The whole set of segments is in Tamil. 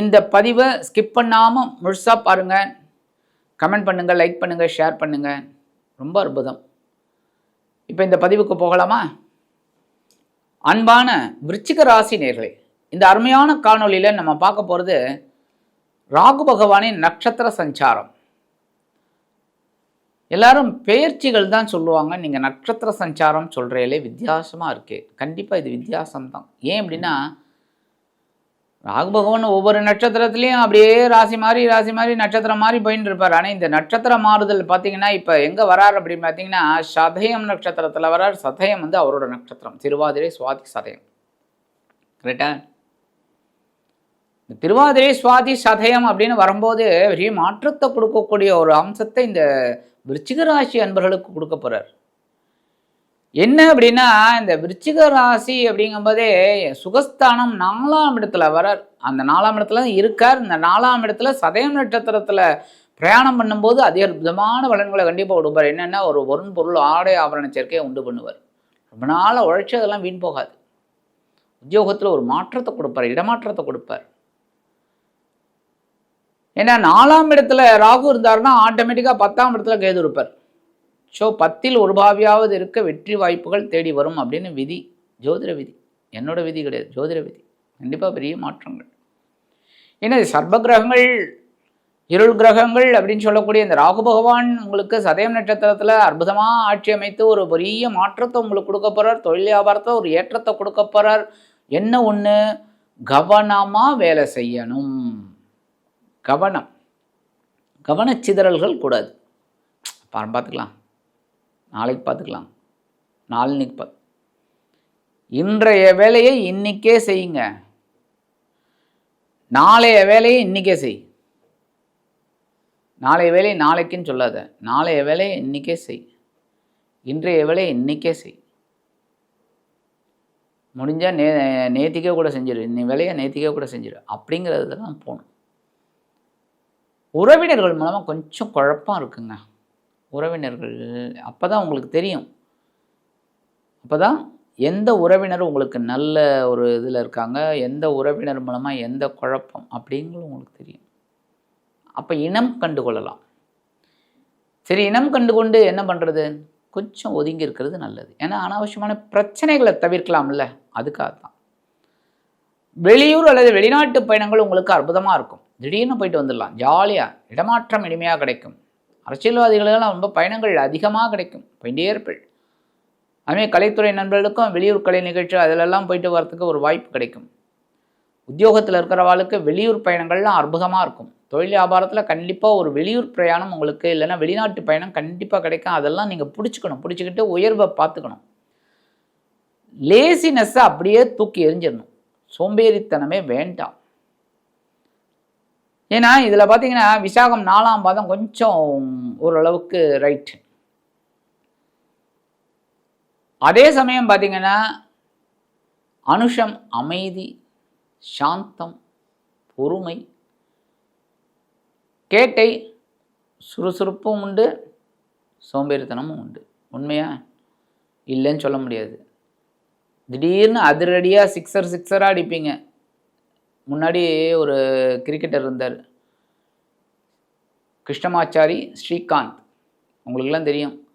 இந்த பதிவை ஸ்கிப் பண்ணாமல் முழுசாக பாருங்கள் கமெண்ட் பண்ணுங்கள் லைக் பண்ணுங்கள் ஷேர் பண்ணுங்கள் ரொம்ப அற்புதம். இப்போ இந்த பதிவுக்கு போகலாமா? அன்பான விருச்சிக ராசி நேர்களே இந்த அருமையான காணொலியில் நம்ம பார்க்க போகிறது ராகு பகவானின் நட்சத்திர சஞ்சாரம். எல்லாரும் பெயர்ச்சிகள் தான் சொல்லுவாங்க. நீங்கள் நட்சத்திர சஞ்சாரம் சொல்கிறீங்களே வித்தியாசமாக இருக்குது கண்டிப்பாக இது வித்தியாசம்தான். ஏன் அப்படின்னா ராகு பகவான் ஒவ்வொரு நட்சத்திரத்துலேயும் அப்படியே ராசி மாதிரி ராசி மாதிரி நட்சத்திரம் மாதிரி போயின்னு இருப்பார். ஆனால் இந்த நட்சத்திர மாறுதல் பார்த்தீங்கன்னா இப்போ எங்கே வரார் அப்படின்னு பார்த்தீங்கன்னா சதயம் நட்சத்திரத்தில் வரார். சதயம் வந்து அவரோட நட்சத்திரம். திருவாதிரை சுவாதி சதயம். கரெக்டா இந்த திருவாதிரை சுவாதி சதயம் அப்படின்னு வரும்போது பெரிய மாற்றத்தை கொடுக்கக்கூடிய ஒரு அம்சத்தை இந்த விருச்சிக ராசி அன்பர்களுக்கு கொடுக்க போகிறார் என்ன அப்படின்னா இந்த விருச்சிக ராசி அப்படிங்கும்போதே சுகஸ்தானம் நாலாம் இடத்துல வரார். அந்த நாலாம் இடத்துல தான் இருக்கார். இந்த நாலாம் இடத்துல சதயம் நட்சத்திரத்தில் பிரயாணம் பண்ணும்போது அதிக அற்புதமான பலன்களை கண்டிப்பாக கொடுப்பார். என்னென்னா ஒரு பொருள் பொருள் ஆடை ஆபரண சேர்க்கையை உண்டு பண்ணுவார். ரொம்ப நாளாக உழைச்சி அதெல்லாம் வீண் போகாது. உத்தியோகத்தில் ஒரு மாற்றத்தை கொடுப்பார் இடமாற்றத்தை கொடுப்பார். ஏன்னா நாலாம் இடத்துல ராகு இருந்தாருன்னா ஆட்டோமேட்டிக்காக பத்தாம் இடத்துல கேது இருப்பார். ஸோ பத்தில் ஒரு பாவியாவது இருக்க வெற்றி வாய்ப்புகள் தேடி வரும் அப்படின்னு விதி. ஜோதிட விதி. என்னோட விதி கிடையாது. ஜோதிட விதி. கண்டிப்பாக பெரிய மாற்றங்கள். ஏன்னா சர்ப கிரகங்கள் இருள் கிரகங்கள் அப்படின்னு சொல்லக்கூடிய இந்த ராகு பகவான் உங்களுக்கு சதயம் நட்சத்திரத்தில் அற்புதமாக ஆட்சி அமைத்து ஒரு பெரிய மாற்றத்தை உங்களுக்கு கொடுக்க போகிறார் தொழில் வியாபாரத்தை ஒரு ஏற்றத்தை கொடுக்க போகிறார் என்ன ஒன்று கவனமாக வேலை செய்யணும். கவனம். கவனச்சிதறல்கள் கூடாது. பார்த்துக்கலாம். நாளைக்கு பார்த்துக்கலாம். நாளைக்கு பார்த்து இன்றைய வேலையை இன்னைக்கே செய்யுங்க. நாளைய வேலையை இன்னைக்கே செய். நாளைய வேலையை நாளைக்குன்னு சொல்லாத. நாளைய வேலையை இன்னைக்கே செய். இன்றைய வேலையை இன்னைக்கே செய். முடிஞ்சால் நே நேத்திக்கே கூட செஞ்சிடு இன்னி வேலையை நேத்திக்கே கூட செஞ்சிடு அப்படிங்கிறது தான் போகணும். உறவினர்கள் மூலமாக கொஞ்சம் குழப்பம் இருக்குங்க. உறவினர்கள் அப்போ தான் உங்களுக்கு தெரியும். அப்போ தான் எந்த உறவினர் உங்களுக்கு நல்ல ஒரு இதில் இருக்காங்க எந்த உறவினர் மூலமாக எந்த குழப்பம் அப்படிங்கிறது உங்களுக்கு தெரியும். அப்போ இனம் கண்டு கொள்ளலாம் சரி இனம் கண்டு கொண்டு என்ன பண்ணுறது கொஞ்சம் ஒதுங்கி இருக்கிறது நல்லது. ஏன்னா அனாவசியமான பிரச்சனைகளை தவிர்க்கலாம்ல அதுக்காக தான். வெளியூர் அல்லது வெளிநாட்டு பயணங்கள் உங்களுக்கு அற்புதமாக இருக்கும். திடீர்னு போயிட்டு வந்துடலாம். ஜாலியாக இடமாற்றம் இனிமையாக கிடைக்கும். அரசியல்வாதிகளெல்லாம் ரொம்ப பயணங்கள் அதிகமாக கிடைக்கும். போயிட்டே இருப்பள். அதுமாதிரி கலைத்துறை நண்பர்களுக்கும் வெளியூர் கலை நிகழ்ச்சி அதிலெல்லாம் போயிட்டு வரத்துக்கு ஒரு வாய்ப்பு கிடைக்கும். உத்தியோகத்தில் இருக்கிறவாளுக்கு வெளியூர் பயணங்கள்லாம் அற்புதமாக இருக்கும். தொழில் வியாபாரத்தில் கண்டிப்பாக ஒரு வெளியூர் பிரயாணம் உங்களுக்கு இல்லைன்னா வெளிநாட்டு பயணம் கண்டிப்பாக கிடைக்கும். அதெல்லாம் நீங்கள் பிடிச்சிக்கணும். பிடிச்சிக்கிட்டு உயர்வை பார்த்துக்கணும். லேசினஸ்ஸை அப்படியே தூக்கி எரிஞ்சிடணும் சோம்பேறித்தனமே வேண்டாம். ஏன்னா இதில் பார்த்தீங்கன்னா விசாகம் நாலாம் பாதம் கொஞ்சம் ஓரளவுக்கு ரைட் அதே சமயம் பார்த்தீங்கன்னா அனுஷம் அமைதி சாந்தம் பொறுமை கேட்டை சுறுசுறுப்பும் உண்டு சோம்பேறித்தனமும் உண்டு. உண்மையா? இல்லைன்னு சொல்ல முடியாது. திடீர்னு அதிரடியாக சிக்ஸர் சிக்ஸராக அடிப்பீங்க. முன்னாடி ஒரு கிரிக்கெட்டர் இருந்தார். கிருஷ்ணமாச்சாரி ஸ்ரீகாந்த். உங்களுக்கெல்லாம் தெரியும்.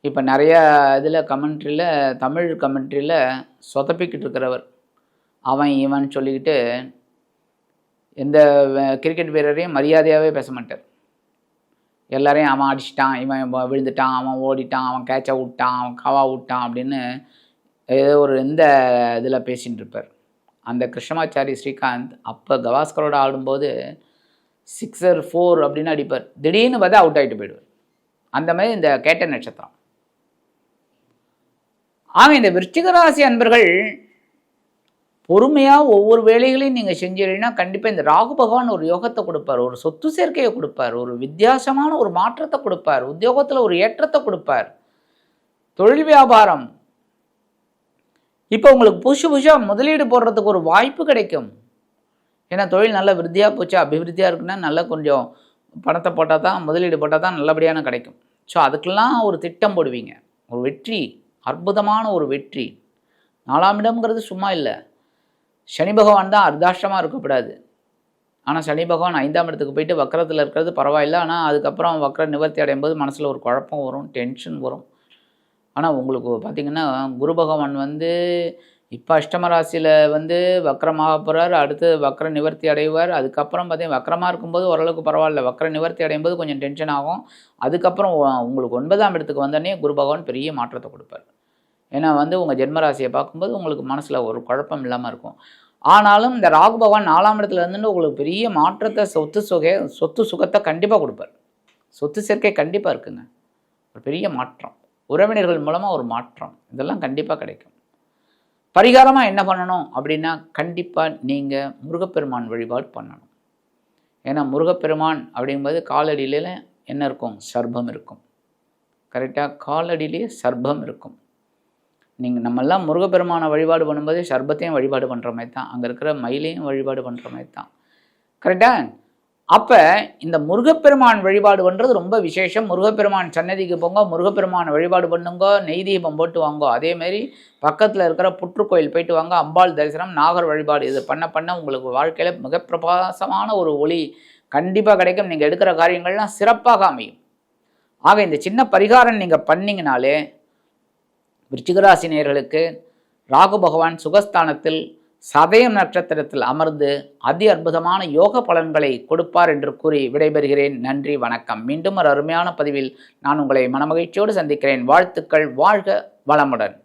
இப்போ நிறையா இதில் கமெண்ட்ரியில் தமிழ் கமெண்ட்ரியில் சொதப்பிக்கிட்டு இருக்கிறவர். அவன் இவன் சொல்லிக்கிட்டு எந்த கிரிக்கெட் வீரரையும் மரியாதையாகவே பேச மாட்டார். எல்லாரையும் அவன் அடிச்சிட்டான் இவன் விழுந்துட்டான் அவன் ஓடிட்டான் அவன் கேட்சை விட்டான் அவன் கவா விட்டான் அப்படின்னு ஏதோ ஒரு எந்த இதில் பேசின்னு இருப்பார். அந்த கிருஷ்ணமாச்சாரி ஸ்ரீகாந்த் அப்போ கவாஸ்கரோட ஆடும்போது சிக்ஸர் ஃபோர் அப்படின்னு அடிப்பார். திடீர்னு பார்த்தா அவுட் ஆகிட்டு போயிடுவார். அந்த மாதிரி இந்த கேட்ட நட்சத்திரம். ஆக இந்த விருச்சிகராசி அன்பர்கள் பொறுமையாக ஒவ்வொரு வேலைகளையும் நீங்கள் செஞ்சீங்கன்னா கண்டிப்பாக இந்த ராகு பகவான் ஒரு யோகத்தை கொடுப்பார். ஒரு சொத்து சேர்க்கையை கொடுப்பார். ஒரு வித்தியாசமான ஒரு மாற்றத்தை கொடுப்பார். உத்தியோகத்தில் ஒரு ஏற்றத்தை கொடுப்பார். தொழில் வியாபாரம் இப்போ உங்களுக்கு புதுசு புதுசாக முதலீடு போடுறதுக்கு ஒரு வாய்ப்பு கிடைக்கும். ஏன்னா தொழில் நல்ல விருத்தியாக போச்சு அபிவிருத்தியாக இருக்குன்னா நல்லா கொஞ்சம் பணத்தை போட்டால் தான் முதலீடு போட்டால் தான் நல்லபடியான கிடைக்கும். ஸோ அதுக்கெல்லாம் ஒரு திட்டம் போடுவீங்க. ஒரு வெற்றி அற்புதமான ஒரு வெற்றி. நாலாம் இடம்ங்கிறது சும்மா இல்லை. சனி பகவான் தான் அர்த்தாஷ்டமாக இருக்கக்கூடாது ஆனால் சனி பகவான் ஐந்தாம் இடத்துக்கு போயிட்டு வக்கரத்தில் இருக்கிறது பரவாயில்ல. ஆனால் அதுக்கப்புறம் வக்கர நிவர்த்தி அடையும் போது மனசில் ஒரு குழப்பம் வரும் டென்ஷன் வரும். ஆனால் உங்களுக்கு பார்த்திங்கன்னா குரு பகவான் வந்து இப்போ அஷ்டம ராசியில் வந்து வக்கரமாக போகிறார் அடுத்து வக்கர நிவர்த்தி அடைவார். அதுக்கப்புறம் பார்த்தீங்கன்னா வக்கரமாக இருக்கும்போது ஓரளவுக்கு பரவாயில்ல. வக்கர நிவர்த்தி அடையும் போது கொஞ்சம் டென்ஷன் ஆகும். அதுக்கப்புறம் உங்களுக்கு ஒன்பதாம் இடத்துக்கு வந்தோடனே குரு பகவான் பெரிய மாற்றத்தை கொடுப்பார். ஏன்னா வந்து உங்கள் ஜென்மராசியை பார்க்கும்போது உங்களுக்கு மனசில் ஒரு குழப்பம் இல்லாமல் இருக்கும். ஆனாலும் இந்த ராகு பகவான் நாலாம் இடத்துல இருந்துட்டு உங்களுக்கு பெரிய மாற்றத்தை சொத்து சுகை சொத்து சுகத்தை கண்டிப்பாக கொடுப்பார். சொத்து சேர்க்கை கண்டிப்பாக இருக்குங்க. ஒரு பெரிய மாற்றம். உறவினர்கள் மூலமாக ஒரு மாற்றம். இதெல்லாம் கண்டிப்பாக கிடைக்கும். பரிகாரமாக என்ன பண்ணணும் அப்படின்னா கண்டிப்பாக நீங்கள் முருகப்பெருமான் வழிபாடு பண்ணணும். ஏன்னா முருகப்பெருமான் அப்படிங்கும்போது காலடியில் என்ன இருக்கும்? சர்பம் இருக்கும். கரெக்டாக காலடியிலேயே சர்பம் இருக்கும். நீங்கள் நம்மெல்லாம் முருகப்பெருமானை வழிபாடு பண்ணும்போது சர்பத்தையும் வழிபாடு பண்ணுற மாதிரி தான். அங்கே இருக்கிற மயிலையும் வழிபாடு பண்ணுற மாதிரி தான். கரெக்டாக அப்போ இந்த முருகப்பெருமான் வழிபாடு பண்ணுறது ரொம்ப விசேஷம். முருகப்பெருமான் சன்னதிக்கு போங்க முருகப்பெருமான் வழிபாடு பண்ணுங்க நெய் தீபம் போட்டு வாங்கோ. அதேமாரி பக்கத்தில் இருக்கிற புற்றுக்கோயில் போயிட்டு வாங்க அம்பாள் தரிசனம் நாகர் வழிபாடு இது பண்ண பண்ண உங்களுக்கு வாழ்க்கையில் மிக பிரபாசமான ஒரு ஒளி கண்டிப்பாக கிடைக்கும். நீங்கள் எடுக்கிற காரியங்கள்லாம் சிறப்பாக அமையும். ஆக இந்த சின்ன பரிகாரம் நீங்கள் பண்ணிங்கனாலே விருச்சிகராசினியர்களுக்கு ராகு பகவான் சுகஸ்தானத்தில் சதயம் நட்சத்திரத்தில் அமர்ந்து அதி அற்புதமான யோக பலன்களை கொடுப்பார் என்று கூறி விடைபெறுகிறேன். நன்றி வணக்கம். மீண்டும் ஒரு அருமையான பதிவில் நான் உங்களை மனமகிழ்ச்சியோடு சந்திக்கிறேன். வாழ்த்துக்கள். வாழ்க வளமுடன்.